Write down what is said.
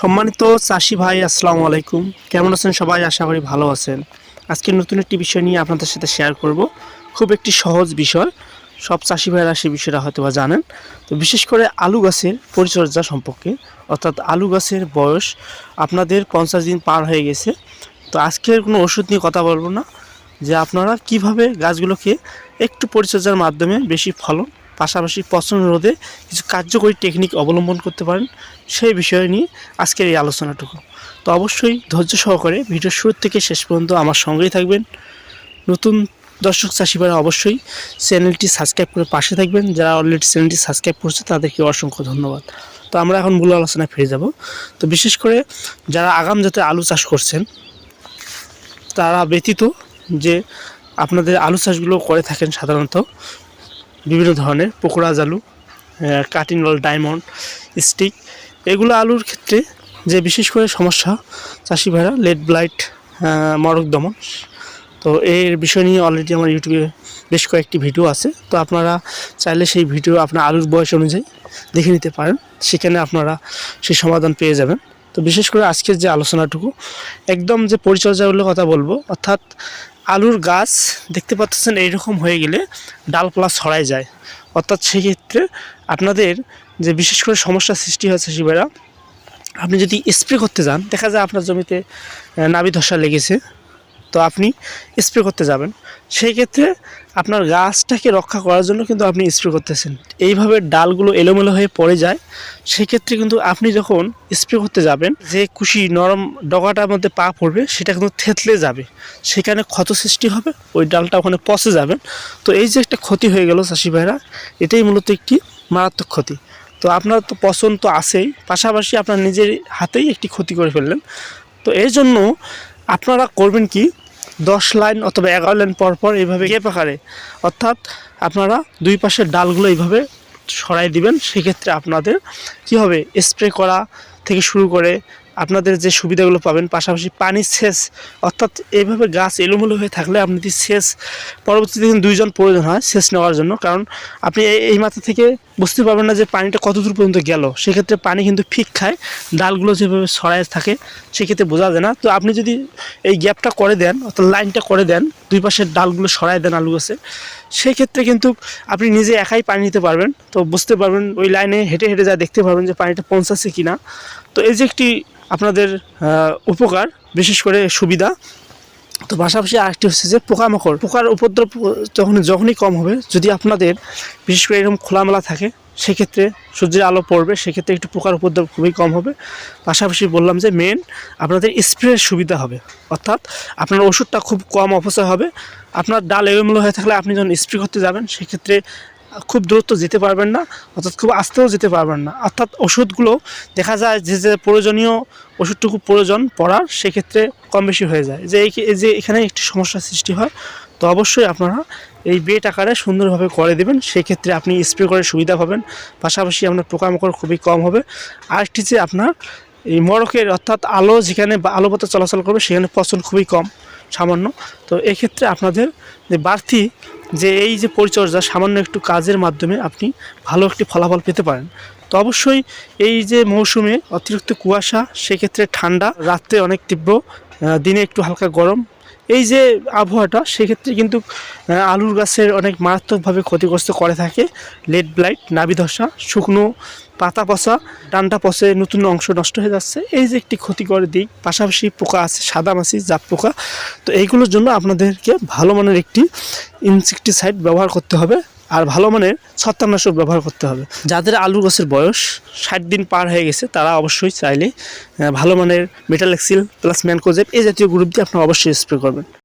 সম্মানিত চাষি ভাই, আসসালামু আলাইকুম। কেমন আছেন সবাই? আশা করি ভালো আছেন। আজকে নতুন একটি বিষয় নিয়ে আপনাদের সাথে শেয়ার করব। খুব একটি সহজ বিষয়। সব চাষি ভাইরা সেই বিষয়টা হয়তো বা জানেন। তো বিশেষ করে আলু গাছের পরিচর্যা সম্পর্কে, অর্থাৎ আলু গাছের বয়স আপনাদের পঞ্চাশ দিন পার হয়ে গেছে। তো আজকের কোনো ওষুধ নিয়ে কথা বলব না, যে আপনারা কীভাবে গাছগুলোকে একটু পরিচর্যার মাধ্যমে বেশি ফলন পাশাপাশি পচন রোধে কিছু কার্যকরী টেকনিক অবলম্বন করতে পারেন, সেই বিষয় নিয়ে আজকের এই আলোচনাটুকু। তো অবশ্যই ধৈর্য সহকারে ভিডিও শুরু থেকে শেষ পর্যন্ত আমার সঙ্গেই থাকবেন। নতুন দর্শক চাষিবারা অবশ্যই চ্যানেলটি সাবস্ক্রাইব করে পাশে থাকবেন। যারা অলরেডি চ্যানেলটি সাবস্ক্রাইব করছে, তাদেরকে অসংখ্য ধন্যবাদ। তো আমরা এখন মূল আলোচনায় ফিরে যাব। তো বিশেষ করে যারা আগাম জাতে আলু চাষ করছেন, তারা ব্যতীত যে আপনাদের আলু চাষগুলো করে থাকেন সাধারণত বিভিন্ন ধরনের পোকরাজ আলু কাটিনল ডায়মন্ড স্টিক এগুলো আলুর ক্ষেত্রে যে বিশেষ করে সমস্যা, চাষি ভাইরা লেড ব্লাইট মরক দমন। তো এর বিষয় নিয়ে অলরেডি আমার ইউটিউবে বেশ কয়েকটি ভিডিও আছে। তো আপনারা চাইলে সেই ভিডিও আপনার আলুর বয়স অনুযায়ী দেখে নিতে পারেন। সেখানে আপনারা সেই সমাধান পেয়ে যাবেন। তো বিশেষ করে আজকের যে আলোচনাটুকু, একদম যে পরিচর্যাগুলোর কথা বলব, অর্থাৎ আলুর গাছ দেখতে পাচ্ছেন এইরকম হয়ে গেলে ডালপালা ছড়ায় যায়। অর্থাৎ সেক্ষেত্রে আপনাদের যে বিশেষ করে সমস্যার সৃষ্টি হয়েছে শিবেরা, আপনি যদি স্প্রে করতে যান, দেখা যায় আপনার জমিতে নাবি ধসা লেগেছে। তো আপনি স্প্রে করতে যাবেন। সেই ক্ষেত্রে আপনার গাছটাকে রক্ষা করার জন্য কিন্তু আপনি স্প্রে করতেছেন। এইভাবে ডালগুলো এলোমেলো হয়ে পড়ে যায়। সেক্ষেত্রে কিন্তু আপনি যখন স্প্রে করতে যাবেন, যে কুশি নরম ডগাটার মধ্যে পা পড়বে, সেটা কিন্তু থেতলে যাবে। সেখানে ক্ষত সৃষ্টি হবে, ওই ডালটা ওখানে পচে যাবেন তো এই যে একটা ক্ষতি হয়ে গেল চাষি ভাইরা, এটাই মূলত একটি মারাত্মক ক্ষতি। তো আপনার তো পছন্দ তো আছেই, পাশাপাশি আপনার নিজের হাতেই একটি ক্ষতি করে ফেললেন। তো এই জন্য আপনারা করবেন কি দশ লাইন অথবা এগারো লাইন পর পর এইভাবে গিয়ে পাখারে অর্থাৎ আপনারা দুই পাশের ডালগুলো এইভাবে সরাই দিবেন। সেক্ষেত্রে আপনাদের কি হবে? স্প্রে করা থেকে শুরু করে আপনাদের যে সুবিধাগুলো পাবেন, পাশাপাশি পানির সেচ, অর্থাৎ এইভাবে গাছ এলোমেলো হয়ে থাকলে আপনি যদি সেচ, পরবর্তীতে কিন্তু দুইজন প্রয়োজন হয় সেচ নেওয়ার জন্য। কারণ আপনি এই- মাথা থেকে বুঝতে পারবেন না যে পানিটা কত দূর পর্যন্ত গেল। সেক্ষেত্রে পানি কিন্তু ফিক খায়, ডালগুলো যেভাবে ছড়ায় থাকে, সেক্ষেত্রে বোঝা যায় না। তো আপনি যদি এই গ্যাপটা করে দেন, অর্থাৎ লাইনটা করে দেন, দুই পাশের ডালগুলো সরায় দেন আলু গাছে, সেক্ষেত্রে কিন্তু আপনি নিজে একাই পানি নিতে পারবেন। তো বুঝতে পারবেন, ওই লাইনে হেঁটে হেঁটে যা দেখতে পারবেন যে পানিটা পৌঁছাচ্ছে কি না তো এই যে একটি আপনাদের উপকার, বিশেষ করে সুবিধা, তো পাশাপাশি আরেকটি হচ্ছে যে পোকামাকড়। পোকার উপদ্রব যখন, যখনই কম হবে, যদি আপনাদের বিশেষ করে এরকম খোলামেলা থাকে, সেক্ষেত্রে সূর্যের আলো পড়বে, সেক্ষেত্রে একটু পোকার উপদ্রব খুবই কম হবে। পাশাপাশি বললাম যে মেন আপনাদের স্প্রের সুবিধা হবে। অর্থাৎ আপনার ওষুধটা খুব কম অপচয় হবে। আপনার ডাল এলোমেলো হয়ে থাকলে আপনি যখন স্প্রে করতে যাবেন, সেক্ষেত্রে খুব দূরত্ব যেতে পারবেন না, অর্থাৎ খুব আস্তেও যেতে পারবেন না। অর্থাৎ ওষুধগুলো দেখা যায় যে যে প্রয়োজনীয় ওষুধটুকু প্রয়োজন পড়ার, সেক্ষেত্রে কম বেশি হয়ে যায়। যে এই যে এখানে একটি সমস্যার সৃষ্টি হয়, তো অবশ্যই আপনারা এই বেট আকারে সুন্দরভাবে করে দেবেন। সেক্ষেত্রে আপনি স্প্রে করে সুবিধা পাবেন। পাশাপাশি আপনার পোকামাকড় খুবই কম হবে। আরেকটি যে আপনার এই মরকের অর্থাৎ আলো যেখানে আলো পথে চলাচল করবে, সেখানে পচন খুবই কম। সামান্য। তো এক্ষেত্রে আপনাদের যে বাড়তি যে এই যে পরিচর্যা, সামান্য একটু কাজের মাধ্যমে আপনি ভালো একটি ফলাফল পেতে পারেন। তো অবশ্যই এই যে মৌসুমে অতিরিক্ত কুয়াশা, সেক্ষেত্রে ঠান্ডা, রাত্রে অনেক তীব্র দিনে একটু হালকা গরম এই যে আবহাওয়াটা, সেক্ষেত্রে কিন্তু আলুর গাছের অনেক মারাত্মকভাবে ক্ষতিগ্রস্ত করে থাকে। লেড ব্লাইট নাবিধসা শুকনো পাতা পচা ডানটা পচে নতুন অংশ নষ্ট হয়ে যাচ্ছে। এই যে একটি ক্ষতিকর দিক, পাশাপাশি পোকা আছে, সাদা মাছি জাপ পোকা। তো এইগুলোর জন্য আপনাদেরকে ভালো মানের একটি ইনসেকটিসাইড ব্যবহার করতে হবে। আর ভালো মানের ছত্রাকনাশক ব্যবহার করতে হবে। যাদের আলু গাছের বয়স ষাট দিন পার হয়ে গেছে, তারা অবশ্যই চাইলে ভালো মানের মেটালেক্সিল প্লাস ম্যানকোজেব এই জাতীয় গ্রুপ দিয়ে আপনারা অবশ্যই স্প্রে করবেন।